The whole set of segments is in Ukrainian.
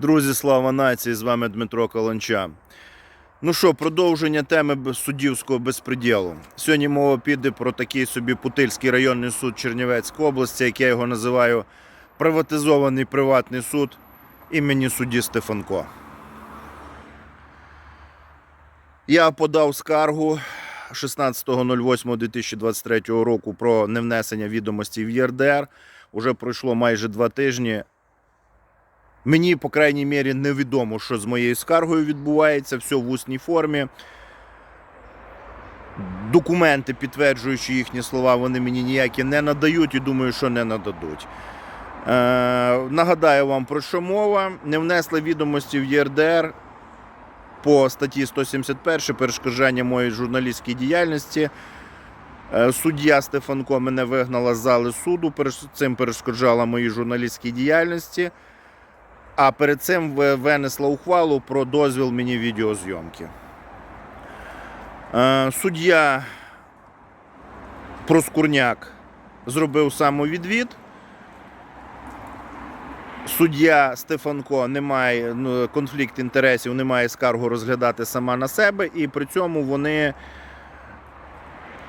Друзі, слава нації! З вами Дмитро Каланча. Ну що, продовження теми суддівського безпреділу. Сьогодні мова піде про такий собі Путильський районний суд Чернівецької області, як я його називаю приватизований приватний суд імені судді Стефанко. Я подав скаргу 16.08.2023 року про невнесення відомостей в ЄРДР. Уже пройшло майже два тижні. Мені, по крайній мірі, невідомо, що з моєю скаргою відбувається, все в усній формі. Документи, підтверджуючи їхні слова, вони мені ніякі не надають і думаю, що не нададуть. Е, нагадаю вам про що мова. Не внесли відомості в ЄРДР по статті 171 перешкоджання моєї журналістській діяльності. Е, Суддя Стефанко мене вигнала з зали суду, цим перешкоджала моїй журналістській діяльності. А перед цим винесла ухвалу про дозвіл мені відеозйомки. Е, Суддя Проскурняк зробив самовідвід. Суддя Стефанко не має ну, конфлікт інтересів, не має скаргу розглядати сама на себе, і при цьому вони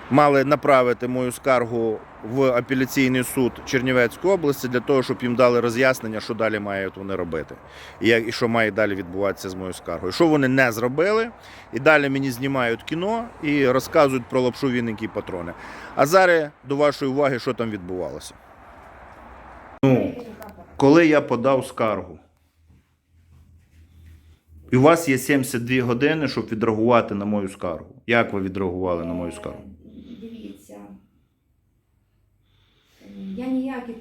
мали направити мою скаргу в апеляційний суд Чернівецької області для того, щоб їм дали роз'яснення, що далі мають вони робити, і, що має далі відбуватися з моєю скаргою. Що вони не зробили, і далі мені знімають кіно і розказують про лапшу вінники і патрони. А зараз до вашої уваги, що там відбувалося. Ну, коли я подав скаргу, і у вас є 72 години, щоб відреагувати на мою скаргу. Як ви відреагували на мою скаргу? Я ніякі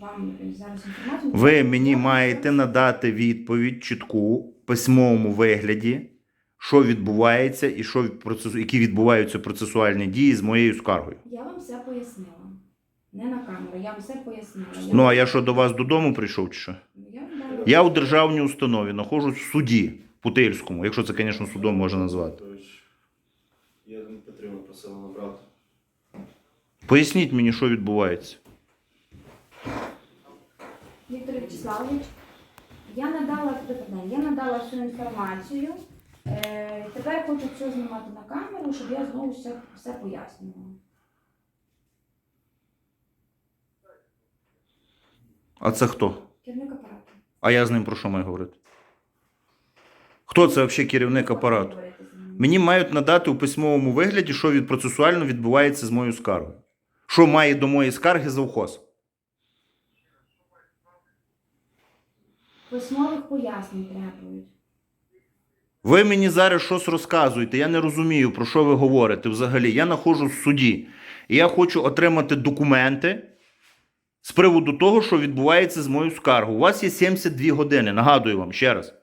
вам зараз інформацію. Ви мені маєте надати відповідь чітку в письмовому вигляді, що відбувається і що процесу, які відбуваються процесуальні дії з моєю скаргою. Я вам все пояснила. Не на камеру, я вам все пояснила. Ну а я що до вас додому прийшов чи що? Я, Я у державній установі знаходжусь в суді Путильському, якщо це, звісно, судом можна назвати. Тобто, Я не Петрина просила набрати. Поясніть мені, що відбувається. Віктор Вячеславович, я надала я надала всю інформацію. Е, тепер хочу все знімати на камеру, щоб я знову все, все пояснювала. А це хто? Керівник апарату. А я з ним про що маю говорити? Хто це взагалі керівник апарату? Мені мають надати у письмовому вигляді, що від процесуально відбувається з моєю скаргою. Що має до моєї скарги завхоз? Письмових пояснень требують. Ви мені зараз щось розказуєте. Я не розумію, про що ви говорите взагалі. Я нахожусь в суді. І я хочу отримати документи з приводу того, що відбувається з моєю скаргою. У вас є 72 години. Нагадую вам ще раз.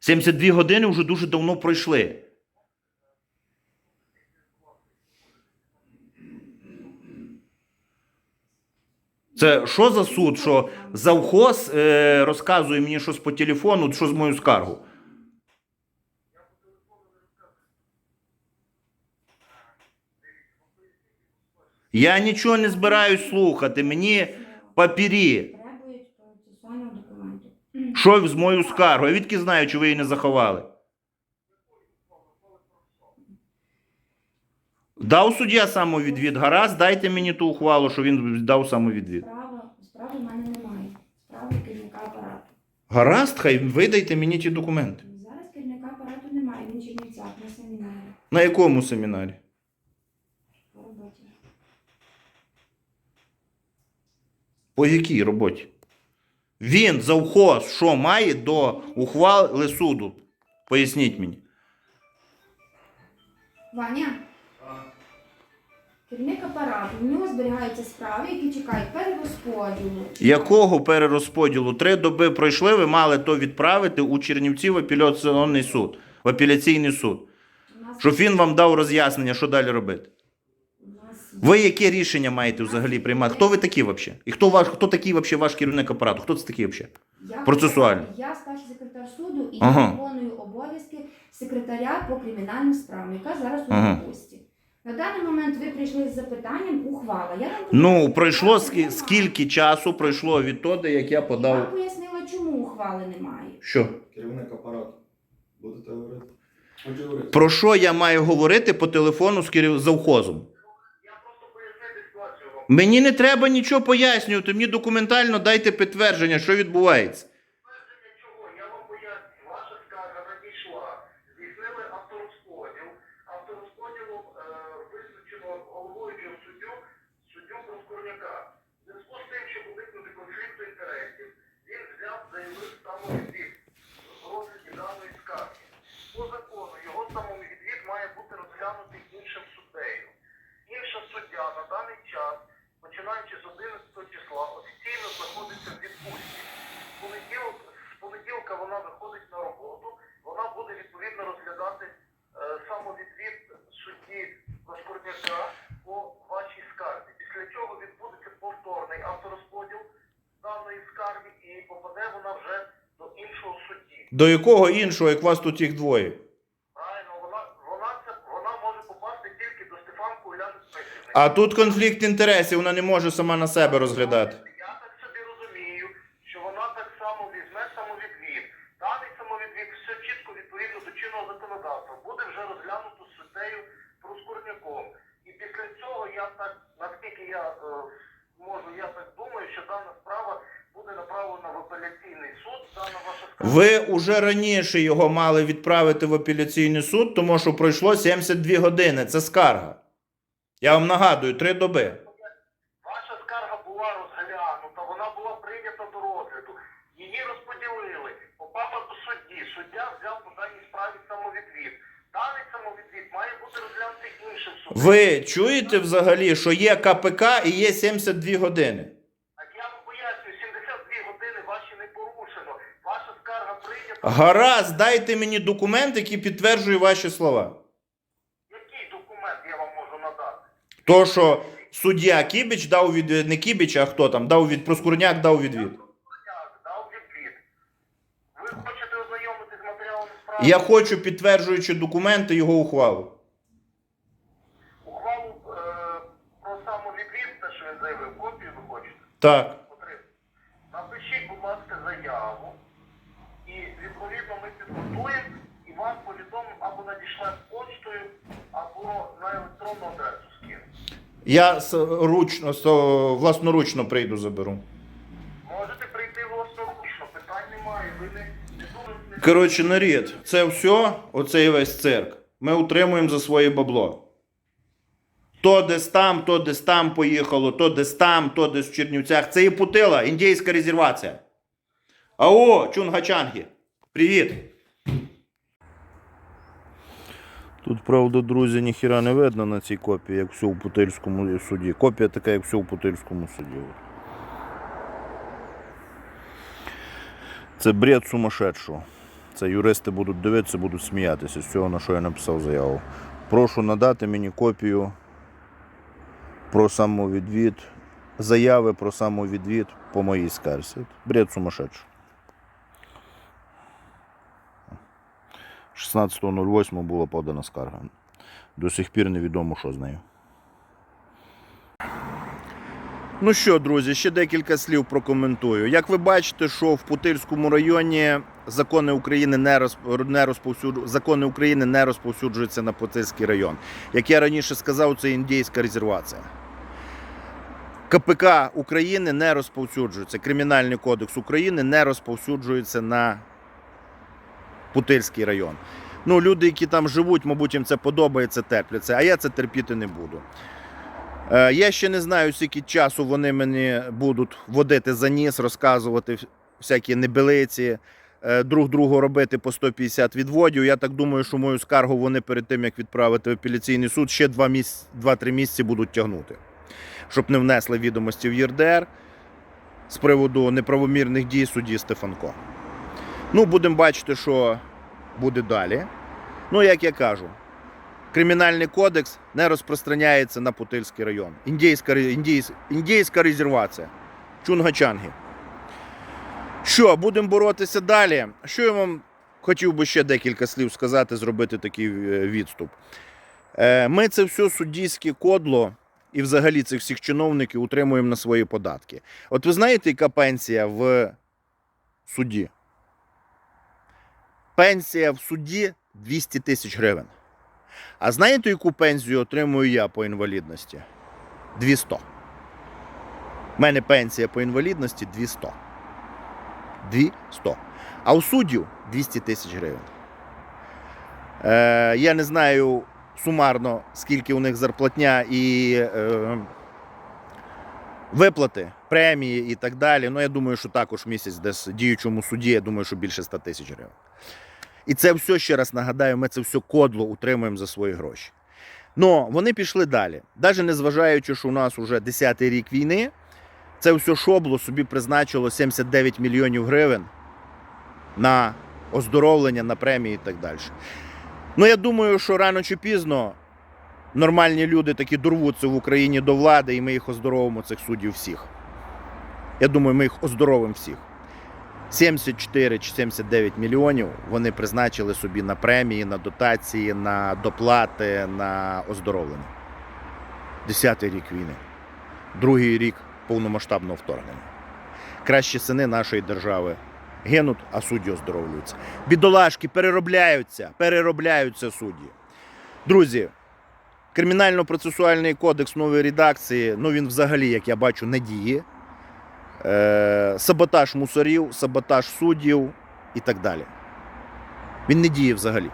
72 години вже дуже давно пройшли. Це що за суд? Що завхоз е, розказує мені щось по телефону, що з мою скаргу? Я нічого не збираюсь слухати. Мені папірі. Що з мою скаргу? Я відки знаю, чи ви її не заховали. Дав суддя самовідвід. Гаразд, дайте мені ту ухвалу, що він дав самовідвід. Справа, справи в мене немає. Справи керівника апарату. Гаразд, хай видайте мені ті документи. Зараз керівника апарату немає, він Чернівцях на семінарі На якому семінарі? по роботі. По якій роботі? Він завхоз, що має до ухвали суду? Поясніть мені. Ваня? Керівник апарату, в нього зберігаються справи, які чекають перерозподілу. Якого перерозподілу? Три доби пройшли, ви мали то відправити у Чернівці в апеляційний суд. В апеляційний суд. У нас, Щоб він вам дав роз'яснення, що далі робити. у нас Ви яке рішення маєте взагалі приймати? Хто ви такі взагалі? І хто ваш, хто такий взагалі ваш керівник апарату? Хто це такий взагалі? я, процесуально. Я старший секретар суду і Ага. я виконую обов'язки секретаря по кримінальним справам, яка зараз у Ага. відпустці. На даний момент ви прийшли з запитанням ухвала. Я вам Ну, пройшло немає. скільки часу пройшло відтоді, як я Я подав. пояснила, чому ухвали немає. Що? Керівник апарату. Будете говорити? Хочу говорити. Про що я маю говорити по телефону з керів... завхозом? Мені не треба нічого пояснювати, мені документально дайте підтвердження, що відбувається. Підтвердження чого? Я вам поясню. Ваша скарга надійшла. Здійснили авторозподіл. Авторозподілом е, визначено головуючого суддю, суддю Проскурняка. В зв'язку з тим, щоб уникнути конфлікту інтересів, він взяв заявив самовідвід в розгляді даної скарги. По закону його самовідвід має бути розглянутий іншим суддею. Інша суддя на даний час, починаючи з 11 числа, офіційно знаходиться в відпустці. З понеділок, з понеділка вона виходить на роботу, вона буде відповідно розглядати е, самовідвід судді Проскурняка по вашій скарзі. Після чого відбудеться повторний авторозподіл даної скарги і попаде вона вже до іншого судді. До якого іншого, як вас тут їх двоє? Правильно, вона, вона, це, вона може попасти тільки до Стефанку Уляни. А тут конфлікт інтересів, вона не може сама на себе розглядати. Я так собі розумію, що вона так само візьме самовідвід. Даний самовідвід все чітко відповідно до чинного законодавства. Буде вже розглянуто суддею Проскурняком. І після цього я так, наскільки я е, можу, я так думаю, що дана справа буде направлена в апеляційний суд. Дана. Ви уже раніше його мали відправити в апеляційний суд, тому що пройшло 72 години. Це скарга. Я вам нагадую, три доби. Ваша скарга була розглянута, вона була прийнята до розгляду. Її розподілили, попала до судді. Суддя взяв по даній справі самовідвід. Даний самовідвід має бути розглянутий іншим судом. Ви чуєте взагалі, що є КПК і є 72 години? Так я вам пояснюю, 72 години ваші не порушено. Ваша скарга прийнята. Гаразд, дайте мені документ, який підтверджує ваші слова. Який документ я вам можу надати? То, що суддя Кібіч дав від не Кібіч, а хто там дав від Проскурняк дав відвід. Дав відвід. Ви хочете ознайомитись з матеріалом справи? Я хочу, підтверджуючи документи, його ухвалу. Ухвалу е, про самовідвід, те, що він заявив, копію ви хочете? Так. Я с- ручно, власноручно прийду заберу. Можете прийти власноручно, питань немає. Ви не, не. Коротше, нарід, це все, оцей весь цирк. Ми утримуємо за своє бабло. То десь там, то десь там поїхало, то десь там, то десь в Чернівцях. Це і Путила, індійська резервація. Ао, Чунгачангі. Привіт. Тут, правда, друзі, ніхіра не видно на цій копії, як все у Путильському суді. Копія така, як все у Путильському суді. Це бред сумасшедшого. Це юристи будуть дивитися, будуть сміятися з цього, на що я написав заяву. Прошу надати мені копію про самовідвід, заяви про самовідвід по моїй скарзі. Бред сумасшедший. 16.08 була подана скарга. До сих пір невідомо, що з нею. Ну що, друзі, ще декілька слів прокоментую. Як ви бачите, що в Путильському районі закони України не, розп... не розповсюджу... закони України не розповсюджуються на Путильський район. Як я раніше сказав, це індійська резервація. КПК України не розповсюджується. Кримінальний кодекс України не розповсюджується на Путильський район. Ну, люди, які там живуть, мабуть, їм це подобається, терпляться, а я це терпіти не буду. Е, Я ще не знаю, скільки часу вони мені будуть водити за ніс, розказувати всякі небелиці, е, друг другу робити по 150 відводів. Я так думаю, що мою скаргу вони перед тим, як відправити в апеляційний суд, ще 2 місяці, 2-3 місяці будуть тягнути, щоб не внесли відомості в ЄРДР з приводу неправомірних дій судді Стефанко. Ну, будемо бачити, що буде далі. Ну, як я кажу, Кримінальний кодекс не розпространяється на Путильський район. Індійська, індійсь- індійська резервація. Чунгачанги. Що, будемо боротися далі. Що я вам хотів би ще декілька слів сказати, зробити такий е, відступ. Е, Ми це все суддійське кодло і взагалі цих всіх чиновників утримуємо на свої податки. От ви знаєте, яка пенсія в суді? Пенсія в суді 200 тисяч гривень. А знаєте, яку пенсію отримую я по інвалідності? 200. У мене пенсія по інвалідності 200. 200. А у суддів 200 тисяч гривень. Е, я не знаю сумарно, скільки у них зарплатня і е, виплати, премії і так далі. Ну, я думаю, що також місяць десь діючому суді, я думаю, що більше 100 тисяч гривень. І це все, ще раз нагадаю, ми це все кодло утримуємо за свої гроші. Ну, вони пішли далі. Навіть незважаючи, що у нас вже 10-й рік війни, це все шобло собі призначило 79 мільйонів гривень на оздоровлення, на премії і так далі. Ну, я думаю, що рано чи пізно нормальні люди таки дорвуться в Україні до влади, і ми їх оздоровимо, цих суддів всіх. Я думаю, ми їх оздоровимо всіх. 74 чи 79 мільйонів вони призначили собі на премії, на дотації, на доплати, на оздоровлення. Десятий рік війни, другий рік повномасштабного вторгнення. Кращі сини нашої держави гинуть, а судді оздоровлюються. Бідолашки переробляються, переробляються судді. Друзі, кримінально-процесуальний кодекс нової редакції, ну він взагалі, як я бачу, не діє. Е, саботаж мусорів, саботаж суддів і так далі. Він не діє взагалі.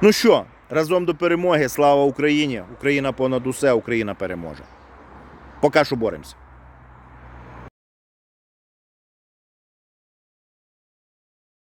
Ну що, разом до перемоги. Слава Україні! Україна понад усе, Україна переможе. Поки що боремося.